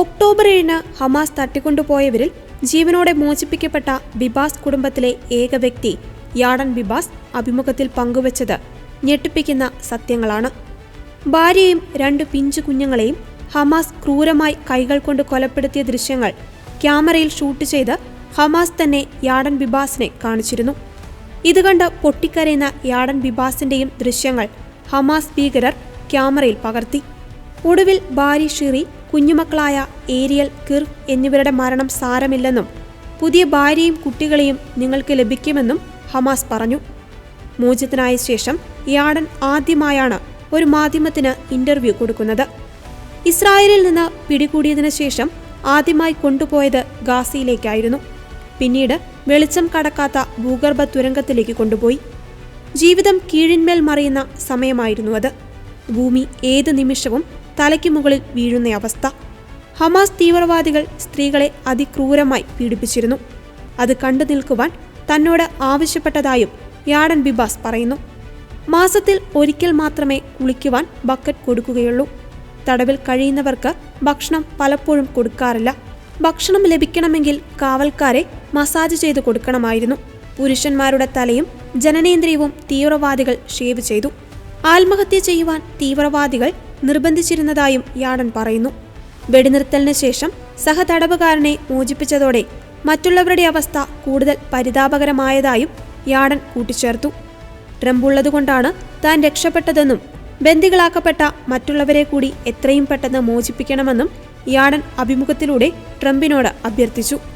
October ഏഴിന് Hamas തട്ടിക്കൊണ്ടുപോയവരിൽ ജീവനോടെ മോചിപ്പിക്കപ്പെട്ട Bibas കുടുംബത്തിലെ ഏക വ്യക്തി യാഡൻ ബിബാസ് അഭിമുഖത്തിൽ പങ്കുവച്ചത് ഞെട്ടിപ്പിക്കുന്ന സത്യങ്ങളാണ്. ഭാര്യയും രണ്ട് പിഞ്ചു കുഞ്ഞുങ്ങളെയും ഹമാസ് ക്രൂരമായി കൈകൾ കൊണ്ട് കൊലപ്പെടുത്തിയ ദൃശ്യങ്ങൾ ക്യാമറയിൽ ഷൂട്ട് ചെയ്ത് ഹമാസ് തന്നെ യാഡൻ ബിബാസിനെ കാണിച്ചിരുന്നു. ഇത് കണ്ട് പൊട്ടിക്കരയുന്ന യാഡൻ ബിബാസിന്റെയും ദൃശ്യങ്ങൾ ഹമാസ് ഭീകരർ ക്യാമറയിൽ പകർത്തി. ഒടുവിൽ ഭാര്യ ഷിറി കുഞ്ഞുമക്കളായ ഏരിയൽ കിർ എന്നിവരുടെ മരണം സാരമില്ലെന്നും പുതിയ ഭാര്യയും കുട്ടികളെയും നിങ്ങൾക്ക് ലഭിക്കുമെന്നും ഹമാസ് പറഞ്ഞു. മോചിതനായ ശേഷം യാഡൻ ആദ്യമായാണ് ഒരു മാധ്യമത്തിന് ഇന്റർവ്യൂ കൊടുക്കുന്നത്. ഇസ്രായേലിൽ നിന്ന് പിടികൂടിയതിനു ശേഷം ആദ്യമായി കൊണ്ടുപോയത് ഗാസിയിലേക്കായിരുന്നു. പിന്നീട് വെളിച്ചം കടക്കാത്ത ഭൂഗർഭ തുരങ്കത്തിലേക്ക് കൊണ്ടുപോയി. ജീവിതം കീഴിന്മേൽ മറിയുന്ന സമയമായിരുന്നു അത്. ഭൂമി ഏത് നിമിഷവും തലയ്ക്ക് മുകളിൽ വീഴുന്ന അവസ്ഥ. ഹമാസ് തീവ്രവാദികൾ സ്ത്രീകളെ അതിക്രൂരമായി പീഡിപ്പിച്ചിരുന്നു. അത് കണ്ടു നിൽക്കുവാൻ തന്നോട് ആവശ്യപ്പെട്ടതായും യാഡൻ ബിബാസ് പറയുന്നു. മാസത്തിൽ ഒരിക്കൽ മാത്രമേ കുളിക്കുവാൻ ബക്കറ്റ് കൊടുക്കുകയുള്ളൂ. തടവിൽ കഴിയുന്നവർക്ക് ഭക്ഷണം പലപ്പോഴും കൊടുക്കാറില്ല. ഭക്ഷണം ലഭിക്കണമെങ്കിൽ കാവൽക്കാരെ മസാജ് ചെയ്തു കൊടുക്കണമായിരുന്നു. പുരുഷന്മാരുടെ തലയും ജനനേന്ദ്രിയവും തീവ്രവാദികൾ ഷേവ് ചെയ്തു. ആത്മഹത്യ ചെയ്യുവാൻ തീവ്രവാദികൾ നിർബന്ധിച്ചിരുന്നതായും യാടൻ പറയുന്നു. വെടിനിർത്തലിന് ശേഷം സഹതടവുകാരനെ മോചിപ്പിച്ചതോടെ മറ്റുള്ളവരുടെ അവസ്ഥ കൂടുതൽ പരിതാപകരമായതായും യാടൻ കൂട്ടിച്ചേർത്തു. ട്രംപുള്ളതുകൊണ്ടാണ് താൻ രക്ഷപ്പെട്ടതെന്നും ബന്ദികളാക്കപ്പെട്ട മറ്റുള്ളവരെ കൂടി എത്രയും പെട്ടെന്ന് മോചിപ്പിക്കണമെന്നും യാടൻ അഭിമുഖത്തിലൂടെ ട്രംപിനോട് അഭ്യർത്ഥിച്ചു.